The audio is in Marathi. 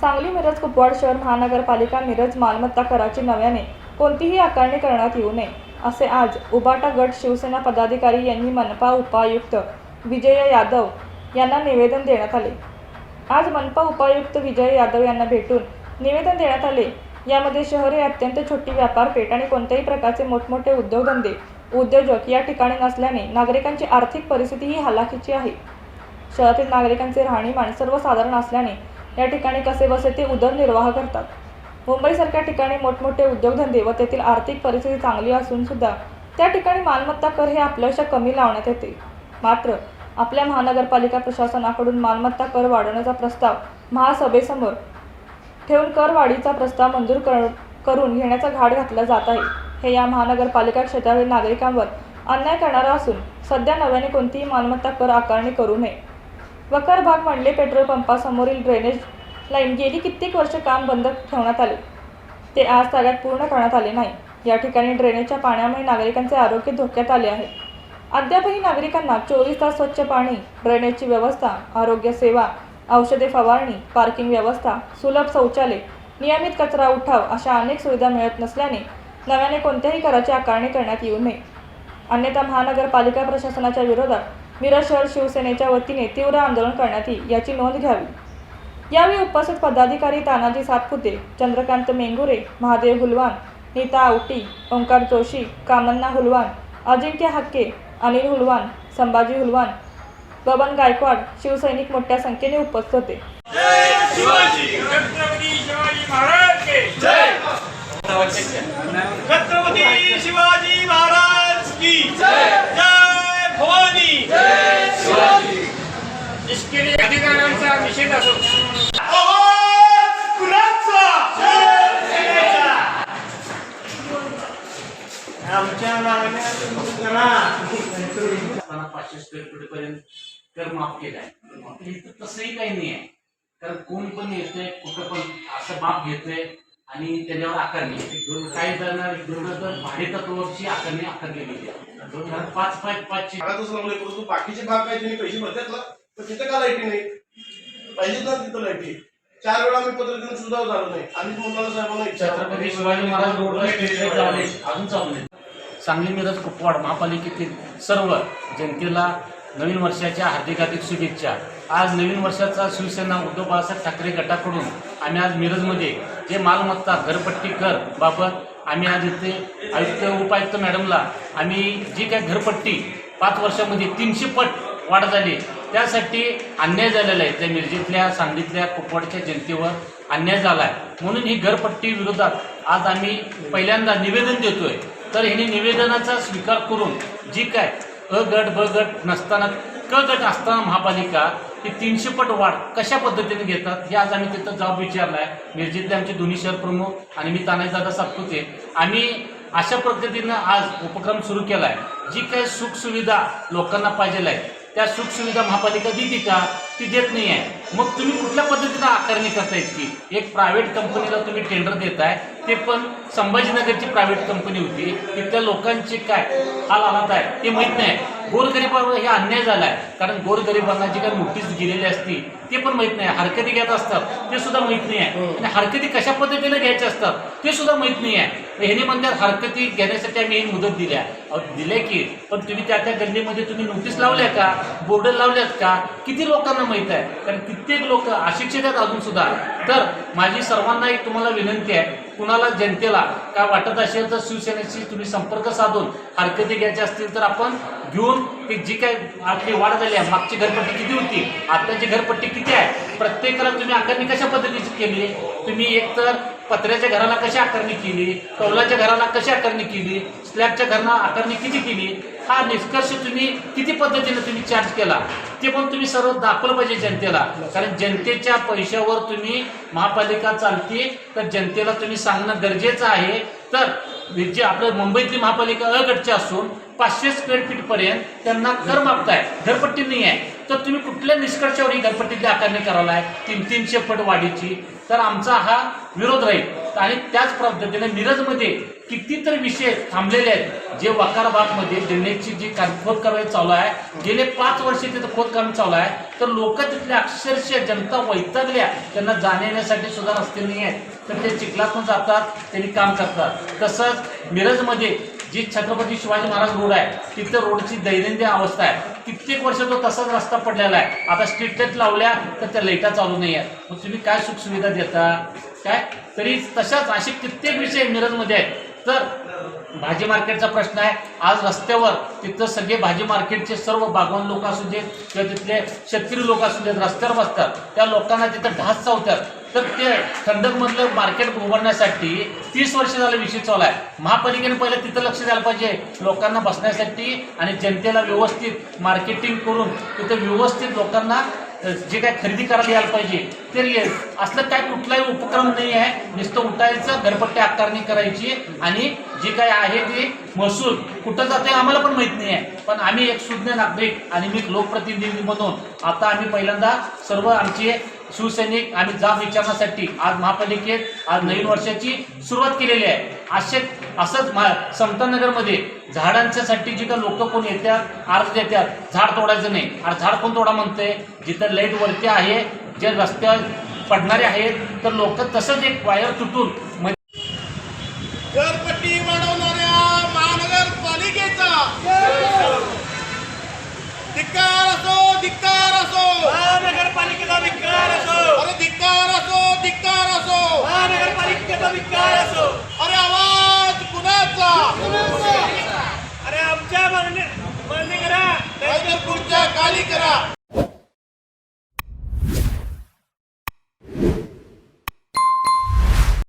सांगली मिरज कुपवाड शहर महानगरपालिका मिरज मालमत्ता कराची नव्याने. कोणतीही आकारणी करण्यात येऊ नये असे आज उबाटा गट शिवसेना पदाधिकारी यांनी मनपा उपायुक्त विजय यादव यांना निवेदन देण्यात आले. आज मनपा उपायुक्त विजय यादव यांना भेटून निवेदन देण्यात आले. यामध्ये शहर हे अत्यंत छोटी व्यापारपेठ आणि कोणत्याही प्रकारचे मोठमोठे उद्योगधंदे उद्योजक या ठिकाणी नसल्याने नागरिकांची आर्थिक परिस्थिती ही हलाखीची आहे. शहरातील नागरिकांचे राहणीमान सर्वसाधारण असल्याने या ठिकाणी कसे बसे ते उदरनिर्वाह करतात. मुंबईसारख्या ठिकाणी मोठमोठे उद्योगधंदे व तेथील आर्थिक परिस्थिती चांगली असून सुद्धा त्या ठिकाणी मालमत्ता कर हे आपल्याशा कमी लावण्यात येते. मात्र आपल्या महानगरपालिका प्रशासनाकडून मालमत्ता कर वाढवण्याचा प्रस्ताव महासभेसमोर ठेवून करवाढीचा प्रस्ताव मंजूर कर करून घेण्याचा घाट घातला जात आहे. हे या महानगरपालिका क्षेत्रातील नागरिकांवर अन्याय करणारा असून सध्या नव्याने कोणतीही मालमत्ता कर आकारणी करू नये. वकर भाग मंडले पेट्रोल पंपासमोरील ड्रेनेज लाईन गेली कित्येक वर्ष काम बंद ठेवण्यात आले. ते आज ताब्यात पूर्ण करण्यात आले नाही. या ठिकाणी ड्रेनेजच्या पाण्यामुळे नागरिकांचे आरोग्य धोक्यात आले आहे. अद्यापही नागरिकांना चोवीस तास स्वच्छ पाणी ड्रेनेजची व्यवस्था आरोग्य सेवा औषधे फवारणी पार्किंग व्यवस्था सुलभ शौचालय नियमित कचरा उठाव अशा अनेक सुविधा मिळत नसल्याने नव्याने कोणत्याही कराची आकारणी करण्यात येऊ नये. अन्यथा महानगरपालिका प्रशासनाच्या विरोधात शहर शिवसेनेच्या वतीने तीव्र आंदोलन करण्यात येईल याची नोंद घ्यावी. यावेळी उपस्थित पदाधिकारी तानाजी सातपुते चंद्रकांत मेंगुरे महादेव हुलवान नीता आवटी ओंकार जोशी कामन्ना हुलवान अजिंक्य हक्के अनिल हुलवान संभाजी हुलवान बबन गायकवाड शिवसैनिक मोठ्या संख्येने उपस्थित होते शिवाजी छत्रपती शिवाजी महाराज के जय छत्रपती शिवाजी महाराज की जय जय भवानी जय शिवाजी इसके लिए अधिकाऱ्यांचा निषेध असो आवाज कुणाचा जय सेनेचा आमच्या मागण्या असताना पाचशे स्क्वेअर फूट पर्यंत कर माफ केलाय इथं तसंही काही नाही आहे. कारण कोण पण येतोय कुठं पण असं माप घेतोय आणि त्याच्यावर आकारणी जाणार दोन हजार भाडे तत्वावरची आकारणी आकारली गेली आहे. दोन हजार पाच पाच लावले परंतु बाकीचे भाग काय त्यांनी पैसे भरतात ना तर तिथं का लाईटी नाही? पाहिजेत ना तिथं लाईटी. चार वेळा मी पत्र देऊन सुद्धा झालो नाही. आणि मुलाला साहेबांना छत्रपती शिवाजी महाराज रोडला लावले. अजून चालू नाही. सांगली मिरज कुपवाड महापालिकेतील सर्व जनतेला नवीन वर्षाच्या हार्दिक हार्दिक शुभेच्छा. आज नवीन वर्षाचा शिवसेना उद्धव बाळासाहेब ठाकरे गटाकडून आम्ही आज मिरजमध्ये जे मालमत्ता घरपट्टी कर बाबत आम्ही आज इथे आयुक्त उपायुक्त मॅडमला आम्ही जी काय घरपट्टी पाच वर्षामध्ये तीनशे पट वाढ झाली त्यासाठी अन्याय झालेला आहे. त्या मिरजेतल्या सांगलीतल्या कुपवाडच्या जनतेवर अन्याय झाला आहे म्हणून ही घरपट्टी विरोधात आज आम्ही पहिल्यांदा निवेदन देतोय. तर ह्याने निवेदनाचा स्वीकार करून जी काय अ गट ब गट नसताना क गट असताना महापालिका ही तीनशे पट वाढ कशा पद्धतीने घेतात हे आज आम्ही तिथं जॉब विचारला आहे मिरजेतले आमचे दोन्ही शहर प्रमुख आणि मी तानाजीदादा सातपुते. आम्ही अशा पद्धतीनं आज उपक्रम सुरू केला आहे जी काही सुखसुविधा लोकांना पाहिजे आहे त्या सुखसुविधा महापालिका देते का? ती देत नाही आहे मग तुम्ही कुठल्या पद्धतीनं आकारणी करता इतकी एक प्रायव्हेट कंपनीला तुम्ही टेंडर देताय ते पण संभाजीनगरची प्रायव्हेट कंपनी होती. तिथल्या लोकांचे काय हाल हालात आहे ते माहीत नाही. गोरगरिबावर हे अन्याय झाला आहे कारण गोरगरिबांना जी काही नोटीस गेलेली असती ते पण माहीत नाही. हरकती घेत असतात ते सुद्धा माहीत नाही आहे आणि हरकती कशा पद्धतीने घ्यायच्या असतात ते सुद्धा माहीत नाही आहे ह्याने म्हणतात हरकती घेण्यासाठी आम्ही ही मुदत दिल्या. अहो, दिल्या की पण तुम्ही त्या त्या गल्लीमध्ये तुम्ही नोटीस लावल्या का? बोर्ड लावल्यात का? किती लोकांना माहीत आहे? कारण कित्येक लोक अशिक्षित आहेत अजून सुद्धा. तर माझी सर्वांना एक तुम्हाला विनंती आहे कुणाला जनतेला काय वाटत असेल तर शिवसेनेशी तुम्ही संपर्क साधून हरकती घ्यायच्या असतील तर आपण घेऊन ते जी काय आपली वाढ झाली आहे मागची घरपट्टी किती होती आताची घरपट्टी किती आहे प्रत्येकाला तुम्ही आकारणी कशा पद्धतीची केली तुम्ही एकतर पत्र्याच्या घराला कशी आकारणी केली? कौलाच्या घराला कशी आकारणी केली? स्लॅबच्या घराला आकारणी किती केली? हा निष्कर्ष तुम्ही किती पद्धतीने तुम्ही चार्ज केला? ते पण तुम्ही सर्व दाखवलं पाहिजे जनतेला. कारण जनतेच्या पैशावर तुम्ही महापालिका चालते तर जनतेला तुम्ही सांगणं गरजेचं आहे. तर जे आपलं मुंबईतली महापालिका अगडची असून पाचशे स्क्वेअर फीट पर्यंत त्यांना कर मागताय. घरपट्टी नाही आहे तर तुम्ही कुठल्या निष्कर्षावर ही घरपट्टीची आकारणी करायला आहे? तीन तीनशे फट वाढीची. तर आमचा हा विरोध राहील. आणि त्याच पद्धतीने मिरजमध्ये कितीतरी विषय थांबलेले आहेत. जे वकाराबागमध्ये ड्रेनेजची जी खोदकाम चालू आहे गेले पाच वर्ष तिथं खोदकाम चालू आहे. तर लोक तिथल्या अक्षरशः जनता वैतागल्या. त्यांना जाण्यासाठी सुद्धा रस्ते नाही आहेत. तर ते चिखलातून जातात त्यांनी काम करतात. तसंच मिरजमध्ये जी छत्रपती शिवाजी महाराज रोड आहे तिथं रोडची दैनंदिन अवस्था आहे. कित्येक वर्ष तो तसाच रस्ता पडलेला आहे. आता स्ट्रीट लाइट लावल्या तर त्या लाईटा चालू नाही आहेत मग तुम्ही काय सुखसुविधा देता? काय? तरी तशाच असे कित्येक विषय मिरजमध्ये आहेत. तर भाजी मार्केटचा प्रश्न आहे. आज रस्त्यावर तिथं सगळे भाजी मार्केटचे सर्व बागवान लोक असू देत किंवा तिथले शेतकरी लोक असू देत रस्त्यावर बसतात. त्या लोकांना तिथं ढास चावतात. तर ते खंडकमधलं मार्केट उभारण्यासाठी तीस वर्ष झालं विषय चालू आहे. महापालिकेने पहिलं तिथं लक्ष द्यायला पाहिजे. लोकांना बसण्यासाठी आणि जनतेला व्यवस्थित मार्केटिंग करून तिथं व्यवस्थित लोकांना जे काय खरेदी करायला यायला पाहिजे ते ये असलं काय कुठलाही उपक्रम नाही आहे. नुसतं उठायचं घरपट्टी आकारणी करायची आणि जे काय आहे ती महसूल. कुठं जाते आम्हाला पण माहीत नाही आहे पण आम्ही एक सुज्ञ नागरिक आणि मी लोकप्रतिनिधी म्हणून आता आम्ही पहिल्यांदा सर्व आमचे शिवसैनिक आणि जाब विचारण्यासाठी आज महापालिकेत आज नवीन वर्षाची सुरुवात केलेली आहे. असे असंच महा समतानगरमध्ये झाडांच्यासाठी जिथं लोक कोण येतात अर्ज देतात झाड तोडायचं नाही. अरे झाड कोण तोडा म्हणते जिथं लाइट वरती आहे जे रस्त्यावर पडणारे आहेत तर लोक तसंच एक वायर तुटून Kamikaze!